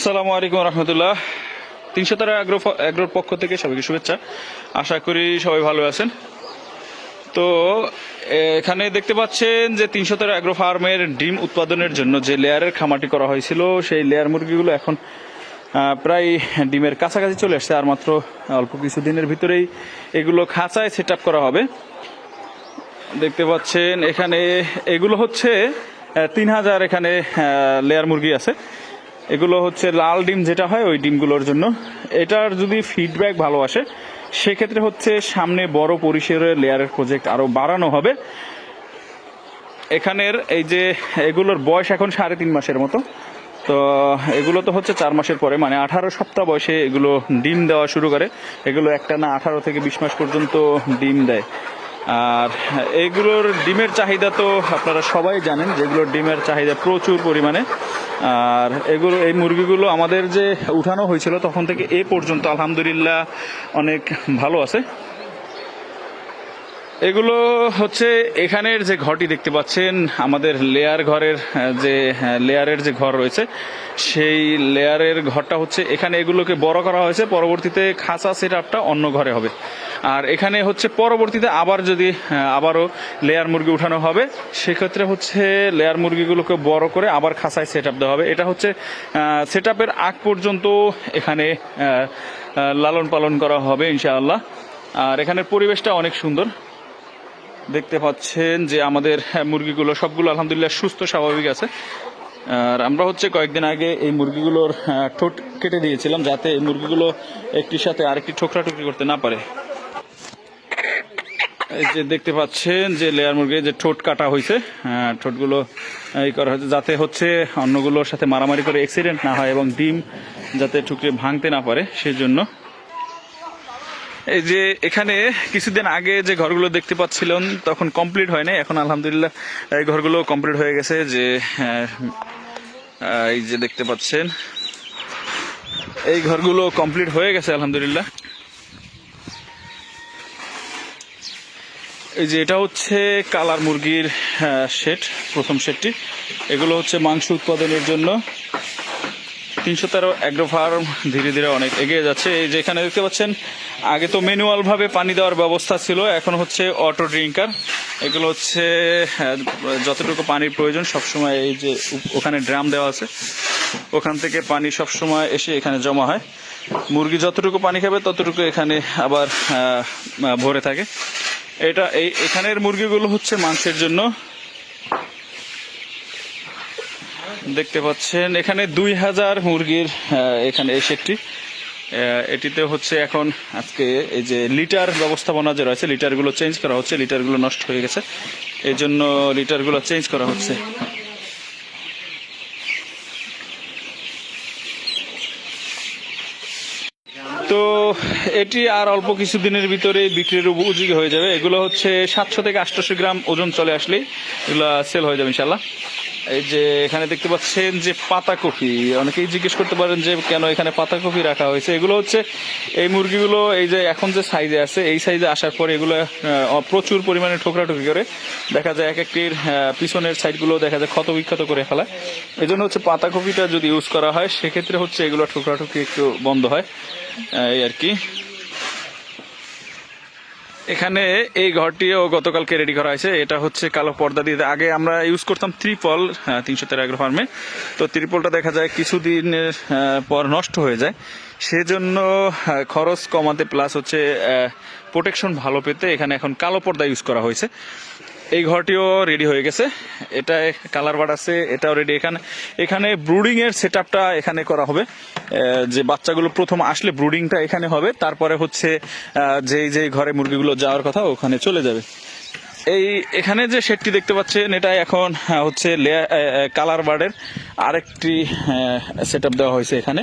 আসসালামু আলাইকুম রহমতুল্লাহ। তিনশো তেরো অ্যাগ্রো অ্যাগ্রোর পক্ষ থেকে সবাইকে শুভেচ্ছা। আশা করি সবাই ভালো আছেন। তো, এখানে দেখতে পাচ্ছেন যে তিনশো তেরো অ্যাগ্রো ফার্মের ডিম উৎপাদনের জন্য যে লেয়ারের খামাটি করা হয়েছিল, সেই লেয়ার মুরগিগুলো এখন প্রায় ডিমের কাছাকাছি চলে আসছে। আর মাত্র অল্প কিছু দিনের ভিতরেই এগুলো খাঁচায় সেট করা হবে। দেখতে পাচ্ছেন এখানে এগুলো হচ্ছে তিন হাজার এখানে লেয়ার মুরগি আছে। এগুলো হচ্ছে লাল ডিম যেটা হয়, ওই ডিমগুলোর জন্য। এটার যদি ফিডব্যাক ভালো আসে, সেক্ষেত্রে হচ্ছে সামনে বড় পরিসরের লেয়ারের প্রজেক্ট আরও বাড়ানো হবে। এখানের এই যে এগুলোর বয়স এখন সাড়ে তিন মাসের মতো। তো এগুলো তো হচ্ছে চার মাসের পরে মানে আঠারো সপ্তাহ বয়সে এগুলো ডিম দেওয়া শুরু করে। এগুলো একটা না আঠারো থেকে বিশ মাস পর্যন্ত ডিম দেয়। আর এগুলোর ডিমের চাহিদা তো আপনারা সবাই জানেন, যেগুলোর ডিমের চাহিদা প্রচুর পরিমাণে। আর এগুলো, এই মুরগিগুলো আমাদের যে উঠানো হয়েছিল, তখন থেকে এ পর্যন্ত আলহামদুলিল্লাহ অনেক ভালো আছে। এগুলো হচ্ছে এখানের যে ঘরটি দেখতে পাচ্ছেন, আমাদের লেয়ার ঘরের যে লেয়ারের যে ঘর রয়েছে, সেই লেয়ারের ঘরটা হচ্ছে এখানে এগুলোকে বড় করা হয়েছে, পরবর্তীতে খাঁচা সেট আপটা অন্য ঘরে হবে। আর এখানে হচ্ছে পরবর্তীতে আবার যদি আবারও লেয়ার মুরগি উঠানো হবে, সেক্ষেত্রে হচ্ছে লেয়ার মুরগিগুলোকে বড় করে আবার খাঁচায় সেট আপ দেওয়া হবে। এটা হচ্ছে সেট আপের আগ পর্যন্ত এখানে লালন পালন করা হবে ইনশাআল্লাহ। আর এখানের পরিবেশটা অনেক সুন্দর। দেখতে পাচ্ছেন যে আমাদের হ্যাঁ, মুরগিগুলো সবগুলো আলহামদুলিল্লাহ সুস্থ স্বাভাবিক আছে। আর আমরা হচ্ছে কয়েকদিন আগে এই মুরগিগুলোর ঠোঁট কেটে দিয়েছিলাম যাতে এই মুরগিগুলো একটির সাথে আরেকটি ঠোকরা টুকরি করতে না পারে। এই যে দেখতে পাচ্ছেন যে লেয়ার মুরগির যে ঠোঁট কাটা হয়েছে ঠোঁটগুলো এই করা হয়েছে যাতে হচ্ছে অন্যগুলোর সাথে মারামারি করে অ্যাক্সিডেন্ট না হয় এবং ডিম যাতে ঠুকরে ভাঙতে না পারে সেই জন্য এই যে এখানে কিছুদিন আগে যে ঘরগুলো দেখতে পাচ্ছিলেন, তখন কমপ্লিট হয় নাই এখন আলহামদুলিল্লাহ এই ঘরগুলো কমপ্লিট হয়ে গেছে যে এই যে দেখতে পাচ্ছেন, এই ঘরগুলো কমপ্লিট হয়ে গেছে আলহামদুলিল্লাহ। এই যে এটা হচ্ছে কালার মুরগির শেড প্রথম শেডটি এগুলো হচ্ছে মাংস উৎপাদনের জন্য। তিনশো তেরো অ্যাগ্রো ফার্ম ধীরে ধীরে অনেক এগিয়ে যাচ্ছে। এই যে এখানে দেখতে পাচ্ছেন, আগে তো ম্যানুয়াল ভাবে পানি দেওয়ার ব্যবস্থা ছিল, এখন হচ্ছে অটো ড্রিঙ্কার এগুলো হচ্ছে যতটুকু পানির প্রয়োজন, সবসময় এই যে ওখানে ড্রাম দেওয়া আছে, ওখান থেকে পানি সবসময় এসে এখানে জমা হয়। মুরগি যতটুকু পানি খাবে, ততটুকু এখানে আবার ভরে থাকে। এটা, এই, এখানের মুরগিগুলো হচ্ছে মাংসের জন্য দেখতে পাচ্ছেন এখানে দুই হাজার মুরগির এখানে সেটটি আহ, এটিতে হচ্ছে এখন আজকে এই যে লিটার ব্যবস্থাপনা যে রয়েছে লিটারগুলো চেঞ্জ করা হচ্ছে লিটারগুলো নষ্ট হয়ে গেছে। এই জন্য লিটারগুলো চেঞ্জ করা হচ্ছে। তো এটি আর অল্প কিছু দিনের ভিতরে বিক্রির উপযোগী হয়ে যাবে। এগুলো হচ্ছে সাতশো থেকে আটশোশো গ্রাম ওজন চলে আসলেই এগুলো সেল হয়ে যাবে ইনশাল্লাহ এই যে এখানে দেখতে পাচ্ছেন যে পাতাকপি অনেকেই জিজ্ঞেস করতে পারেন যে কেন এখানে পাতাকপি রাখা হয়েছে? এগুলো হচ্ছে এই মুরগিগুলো, এই যে এখন যে সাইজে আছে, এই সাইজে আসার পরে এগুলো প্রচুর পরিমাণে ঠোকরাঠুকি করে। দেখা যায় এক একটির পিছনের সাইডগুলো দেখা যায় ক্ষত বিক্ষত করে ফেলায়। এই জন্য হচ্ছে পাতাকপিটা যদি ইউজ করা হয়, সেক্ষেত্রে হচ্ছে এগুলো ঠোকরাঠুকি একটু বন্ধ হয়। এই আর কি। এখানে এই ঘরটিও গতকালকে রেডি করা হয়েছে। এটা হচ্ছে কালো পর্দা দিয়ে। আগে আমরা ইউজ করতাম ত্রিপল তিনশো তেরো এগ্রো ফার্মে তো ত্রিপলটা দেখা যায় কিছুদিনের পর নষ্ট হয়ে যায়। সেজন্য খরচ কমাতে প্লাস হচ্ছে প্রোটেকশন ভালো পেতে এখানে এখন কালো পর্দা ইউজ করা হয়েছে। এই ঘরটিও রেডি হয়ে গেছে। এটায় কালার বার আছে এটাও রেডি এখানে এখানে ব্রুডিং এর সেট এখানে করা হবে। যে বাচ্চাগুলো প্রথম আসলে ব্রুডিংটা এখানে হবে। তারপরে হচ্ছে যেই যেই ঘরে মুরগিগুলো যাওয়ার কথা ওখানে চলে যাবে। এই এখানে যে শেডটি দেখতে পাচ্ছেন এটা এখন আহ, হচ্ছে কালার বার্ডের আরেকটি সেট দেওয়া হয়েছে এখানে।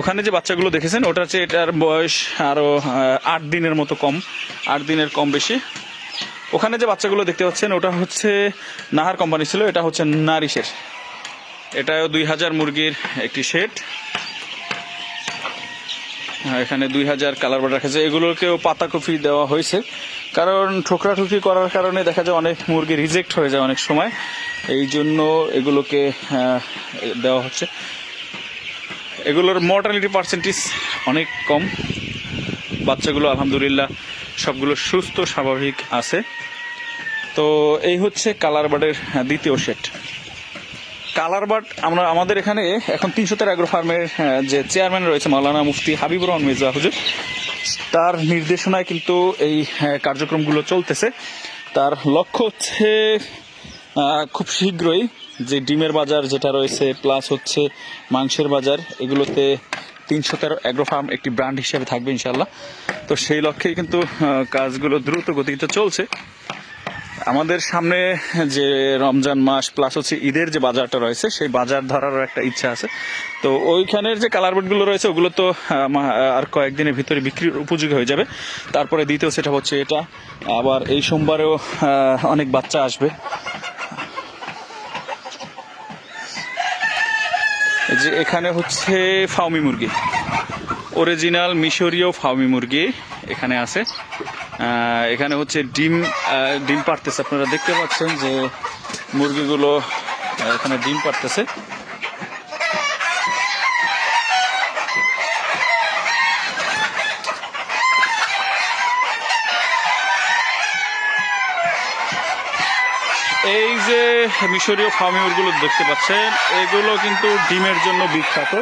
ওখানে যে বাচ্চাগুলো দেখেছেন ওটা হচ্ছে এটার বয়স আরও আহ, আট দিনের মতো কম। আট দিনের কম বেশি। ওখানে যে বাচ্চাগুলো দেখতে পাচ্ছেন, ওটা হচ্ছে নাহার কোম্পানি ছিল, এটা হচ্ছে নারিশের এটাও দুই হাজার মুরগির একটি শেড। এখানে দুই হাজার কালার বার রাখা যায় এগুলোকেও পাতাকপি দেওয়া হয়েছে। কারণ ঠোকরাঠুকরি করার কারণে দেখা যায় অনেক মুরগি রিজেক্ট হয়ে যায় অনেক সময়। এই জন্য এগুলোকে দেওয়া হচ্ছে। এগুলোর মর্টালিটি পার্সেন্টেজ অনেক কম। বাচ্চাগুলো আলহামদুলিল্লাহ সবগুলো সুস্থ, স্বাভাবিক আছে। তো এই হচ্ছে কালার বার্ডের দ্বিতীয় সেট কালার বার্ড আমরা, আমাদের এখানে এখন তিনশো তেরো অ্যাগ্রো ফার্মের যে চেয়ারম্যান রয়েছে, মাওলানা মুফতি হাবিবুর রহমান মির্জা হুজুর, তার নির্দেশনায় কিন্তু এই কার্যক্রমগুলো চলতেছে। তার লক্ষ্য হচ্ছে খুব শীঘ্রই যে ডিমের বাজার যেটা রয়েছে প্লাস হচ্ছে মাংসের বাজার, এগুলোতে তিনশো তেরো অ্যাগ্রো ফার্ম একটি ব্র্যান্ড হিসেবে থাকবে ইনশাল্লাহ তো সেই লক্ষ্যেই কিন্তু কাজগুলো দ্রুত গতিতে চলছে। আমাদের সামনে যে রমজান মাস প্লাস হচ্ছে ঈদের যে বাজারটা রয়েছে, সেই বাজার ধরারও একটা ইচ্ছা আছে। তো ওইখানের যে কালার বোর্ডগুলো রয়েছে, ওগুলো তো আর কয়েকদিনের ভিতরে বিক্রির উপযোগী হয়ে যাবে। তারপরে দ্বিতীয় সেটা হচ্ছে এটা। আবার এই সোমবারেও অনেক বাচ্চা আসবে। যে এখানে হচ্ছে ফাউমি মুরগি। অরিজিনাল মিশরীয় ফাউমি মুরগি এখানে আছে। এখানে হচ্ছে ডিম ডিম পারতেছে আপনারা দেখতে পাচ্ছেন যে মুরগিগুলো এখানে ডিম পারতেছে এই যে মিশরীয় ফার্মি মুরগিগুলো দেখতে পাচ্ছেন। এগুলো কিন্তু ডিমের জন্য বিখ্যাত।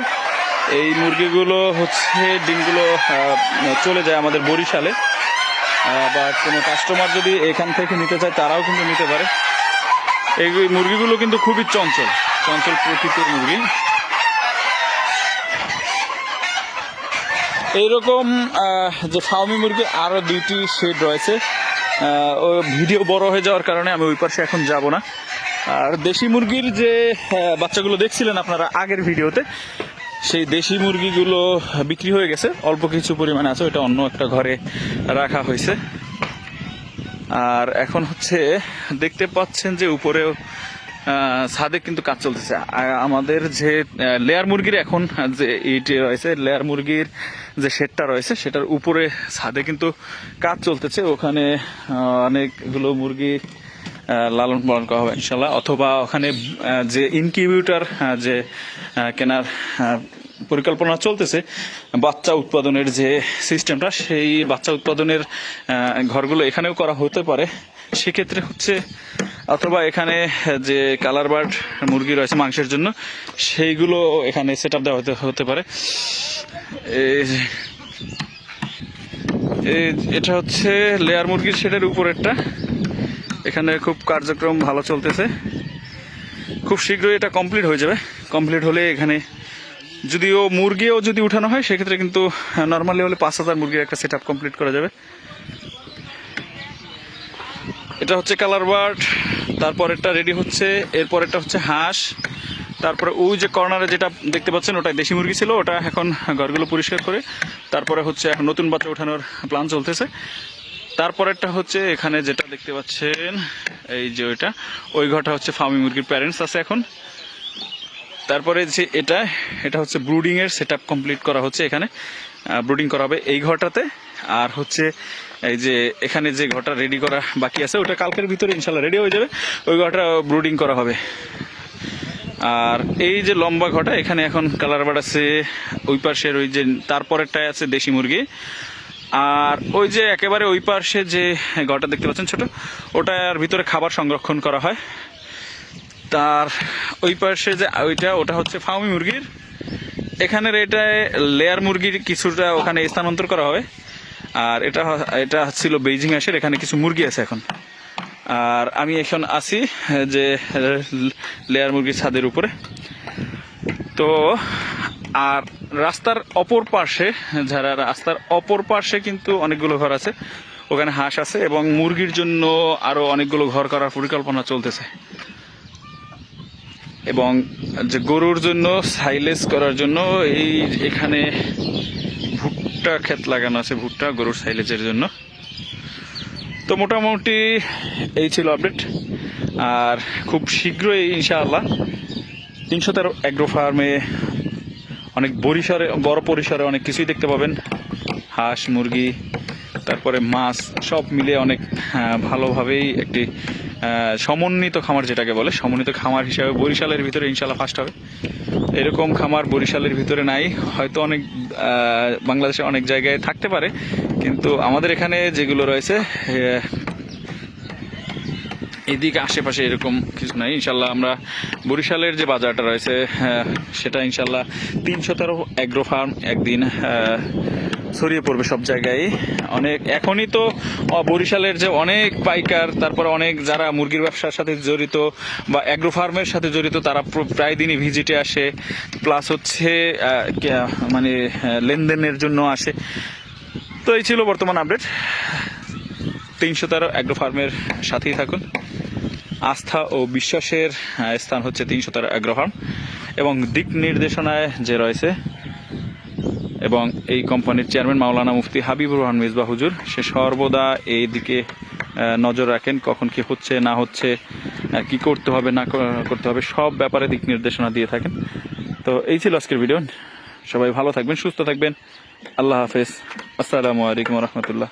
এই মুরগিগুলো হচ্ছে, ডিমগুলো চলে যায় আমাদের বরিশালে। বা কোনো কাস্টমার যদি এখান থেকে নিতে চায়, তারাও কিন্তু নিতে পারে। এই মুরগিগুলো কিন্তু খুবই চঞ্চল চঞ্চল প্রকৃতির মুরগি। এইরকম যে ফার্মি মুরগি, আরও দুইটি শেড রয়েছে। ভিডিও বড় হয়ে যাওয়ার কারণে আমি ওই পাশে এখন যাব না। আর দেশি মুরগির যে বাচ্চাগুলো দেখছিলেন আপনারা আগের ভিডিওতে, সেই দেশি মুরগিগুলো বিক্রি হয়ে গেছে। অল্প কিছু পরিমাণে আছে, ওইটা অন্য একটা ঘরে রাখা হয়েছে। আর এখন হচ্ছে দেখতে পাচ্ছেন যে উপরেও ছাদে কিন্তু কাজ চলতেছে। আমাদের যে লেয়ার মুরগির এখন যে ইটি রয়েছে, লেয়ার মুরগির যে শেডটা রয়েছে, সেটার উপরে ছাদে কিন্তু কাজ চলতেছে। ওখানে অনেকগুলো মুরগি লালন পালন করা হবে ইনশাল্লাহ অথবা ওখানে যে ইনকিউবেটর যে কেনার পরিকল্পনা চলতেছে, বাচ্চা উৎপাদনের যে সিস্টেমটা, সেই বাচ্চা উৎপাদনের ঘরগুলো এখানেও করা হতে পারে। সেক্ষেত্রে হচ্ছে, অথবা এখানে, যে কালার বার্ড মুরগি রয়েছে মাংসের জন্য, সেইগুলো এখানে সেট আপ দেওয়া হতে হতে পারে। এটা হচ্ছে লেয়ার মুরগির শেডের উপরেরটা। এখানে খুব কার্যক্রম ভালো চলতেছে। খুব শীঘ্রই এটা কমপ্লিট হয়ে যাবে। কমপ্লিট হলে এখানে যদিও মুরগিও যদি উঠানো হয়, সেক্ষেত্রে কিন্তু নর্মালি হলে পাঁচ হাজার মুরগির একটা সেট কমপ্লিট করা যাবে। এটা হচ্ছে কালার বার্ড তারপরেরটা রেডি হচ্ছে, এরপরেরটা হচ্ছে হাঁস, তারপরে ওই যে কর্নারে যেটা দেখতে পাচ্ছেন ওটা দেশি মুরগি ছিল, ওটা এখন ঘরগুলো পরিষ্কার করে, তারপরে হচ্ছে এখন নতুন বাচ্চা ওঠানোর প্ল্যান চলতেছে। তারপরেরটা হচ্ছে এখানে যেটা দেখতে পাচ্ছেন, এই যে ওইটা, ওই ঘরটা হচ্ছে ফার্মি মুরগির প্যারেন্টস আছে এখন। তারপরে যে এটা এটা হচ্ছে ব্রুডিং এর সেট কমপ্লিট করা হচ্ছে এখানে। ব্রুডিং করা হবে এই ঘরটাতে। আর হচ্ছে এই যে এখানে যে ঘরটা রেডি করা বাকি আছে, ওটা কালকের ভিতরে ইনশাল্লাহ রেডি হয়ে যাবে। ওই ঘরটা ব্রুডিং করা হবে। আর এই যে লম্বা ঘটা এখানে এখন কালার বার্ড আছে, ওই পাশের ওই যে তারপরেরটায় আছে দেশি মুরগি। আর ওই যে একেবারে ওই পাশে যে ঘরটা দেখতে পাচ্ছেন ছোট, ওটার ভিতরে খাবার সংরক্ষণ করা হয়। তার ওই পাশে যে ওইটা, ওটা হচ্ছে ফার্মি মুরগির। এখানের এটায় লেয়ার মুরগির কিছুটা ওখানে স্থানান্তর করা হবে। আর এটা এটা ছিল বেইজিং আসের এখানে কিছু মুরগি আছে এখন। আর আমি এখন আছি যে লেয়ার মুরগির ছাদের উপরে। তো আর রাস্তার অপর পাশে, যারা রাস্তার অপর পাশে কিন্তু অনেকগুলো ঘর আছে, ওখানে হাঁস আছে এবং মুরগির জন্য আরও অনেকগুলো ঘর করার পরিকল্পনা চলতেছে। এবং যে গরুর জন্য সাইলেজ করার জন্য এই এখানে ভুট্টা ক্ষেত লাগানো আছে, ভুট্টা গরুর সাইলেজের জন্য। তো মোটামুটি এই ছিল আপডেট আর খুব শীঘ্রই ইনশাআল্লাহ তিনশো তেরো অ্যাগ্রো ফার্মে অনেক পরিসরে বড় পরিসরে অনেক কিছুই দেখতে পাবেন। হাঁস, মুরগি, তারপরে মাছ, সব মিলে অনেক ভালোভাবেই একটি সমন্বিত খামার যেটাকে বলে, সমন্বিত খামার হিসাবে বরিশালের ভিতরে ইনশাল্লাহ ফার্স্ট হবে। এরকম খামার বরিশালের ভিতরে নাই, হয়তো অনেক বাংলাদেশে অনেক জায়গায় থাকতে পারে, কিন্তু আমাদের এখানে যেগুলো রয়েছে এদিকে আশেপাশে এরকম কিছু নাই। ইনশাল্লাহ আমরা বরিশালের যে বাজারটা রয়েছে সেটা ইনশাল্লাহ তিনশো তেরো অ্যাগ্রো ফার্ম একদিন ছড়িয়ে পড়বে সব জায়গায়। অনেক, এখনই তো বরিশালের যে অনেক পাইকার, তারপরে অনেক যারা মুরগির ব্যবসার সাথে জড়িত বা অ্যাগ্রো ফার্মের সাথে জড়িত, তারা প্রায় দিনই ভিজিটে আসে। প্লাস হচ্ছে মানে লেনদেনের জন্য আসে। তো এই ছিল বর্তমান আপডেট তিনশো তেরো অ্যাগ্রো ফার্মের সাথেই থাকুন। আস্থা ও বিশ্বাসের স্থান হচ্ছে তিনশো তেরো ফার্ম এবং দিক নির্দেশনায় যে রয়েছে এবং এই কোম্পানির চেয়ারম্যান মাওলানা মুফতি হাবিবুর রহমান মিসবা হুজুর, সে সর্বদা এই দিকে নজর রাখেন কখন কি হচ্ছে, না হচ্ছে কি করতে হবে, না করতে হবে, সব ব্যাপারে দিক নির্দেশনা দিয়ে থাকেন। তো এই ছিল আজকের ভিডিও। সবাই ভালো থাকবেন, সুস্থ থাকবেন। আল্লাহ হাফেজ। আসসালামু আলাইকুম রহমতুল্লাহ।